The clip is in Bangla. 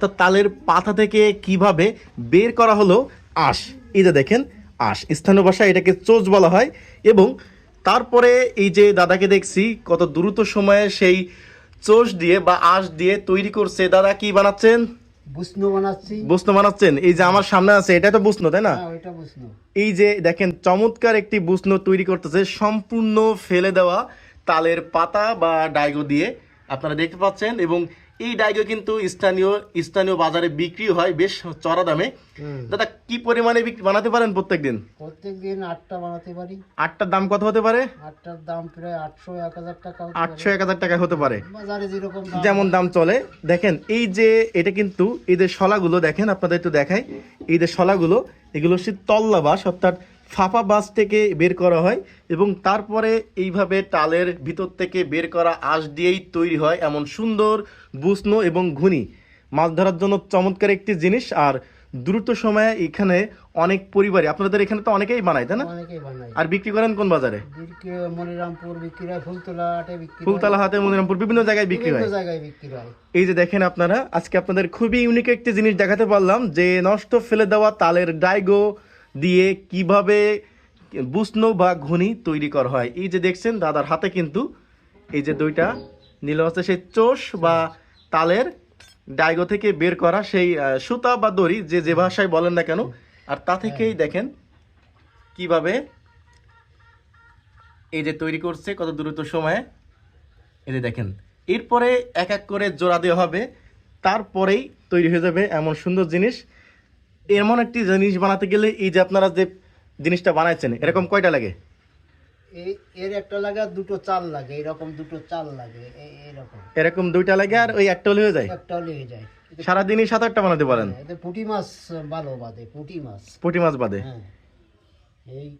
তো তালের পাতা থেকে কীভাবে বের করা হলো আঁশ? এই যে দেখেন আঁশ। স্থানীয় ভাষায় এটাকে চোচ বলা হয় এবং তারপরে এই যে দাদাকে দেখছি কত দ্রুত সময়ে সেই চোষ দিয়ে বা আঁশ দিয়ে তৈরি করছে। দাদা কি বানাচ্ছেন? বুসনু বানাচ্ছেন? এই যে আমার সামনে আছে এটা তো বুসনো তাই না? হ্যাঁ এই যে দেখেন চমৎকার একটি বুসনো তৈরি করতেছে। সম্পূর্ণ ফেলে দেওয়া তালের পাতা বা ডাইগো দিয়ে। আপনারা দেখতে পাচ্ছেন এবং এই ডাইগো কিন্তু স্থানীয় স্থানীয় বাজারে বিক্রি হয় বেশ চড়া দামে। দাদা কি পরিমাণে বিক্রি বানাতে পারেন প্রত্যেকদিন? প্রত্যেক দিন আটটা বানাতে পারি। আটটার দাম কত হতে পারে? আটটার দাম প্রায় আটশো এক হাজার টাকা হতে আটশো এক হাজার টাকা হতে পারে। বাজারে যেরকম যেমন দাম চলে। দেখেন এই যে এটা কিন্তু এই যে শলাগুলো দেখেন আপনাদের একটু দেখাই। এই যে শলাগুলো এগুলো হচ্ছে তল্লা বাঁশ অর্থাৎ ফাঁপা বাঁশ থেকে বের করা হয় এবং তারপরে এইভাবে টালের ভিতর থেকে বের করা আঁশ দিয়েই তৈরি হয় এমন সুন্দর বুসনো এবং ঘুনি। মাছ ধরার জন্য চমৎকার একটি জিনিস আর দ্রুত সময়ে এখানে অনেক পরিবারে আপনাদের এখানে তো অনেকেই বানায় তাই না? আর বিক্রি করেন কোন বাজারে? ফুলতলা হাতে মনিরামপুর বিভিন্ন জায়গায় বিক্রি হয়। বিভিন্ন জায়গায় বিক্রি হয়। এই যে দেখেন আপনারা আজকে আপনাদের খুবই ইউনিক একটি জিনিস দেখাতে পারলাম যে নষ্ট ফেলে দেওয়া তালের ডাইগো দিয়ে কীভাবে বুসনো বা ঘুনি তৈরি করা হয়। এই যে দেখছেন দাদার হাতে কিন্তু এই যে দুইটা নীল হচ্ছে সেই চোষ বা তালের ডাইগো থেকে বের করা সেই সুতা বা দড়ি যে যে ভাষায় বলেন না কেন আর তা থেকেই দেখেন কীভাবে এই যে তৈরি করছে কত দ্রুত সময়ে। এই যে দেখেন এরপরে এক এক করে জোড়া দেওয়া হবে তারপরেই তৈরি হয়ে যাবে এমন সুন্দর জিনিস। এমন একটি জিনিস বানাতে গেলে এই যে আপনারা যে জিনিসটা বানাইছেন এরকম কয়টা লাগে? এই এর একটা লাগে আর দুটো চাল লাগে এরকম দুটো চাল লাগে এই- এইরকম এরকম দুইটা লাগে আর ওই একটা হয়ে যায়? যায়। সারাদিনই সাত আটটা বানাতে পারেন? এতে পুঁটি মাছ ভালো বাদে পুঁটি মাছ। পুঁটি মাছ বাদে? হ্যাঁ। এই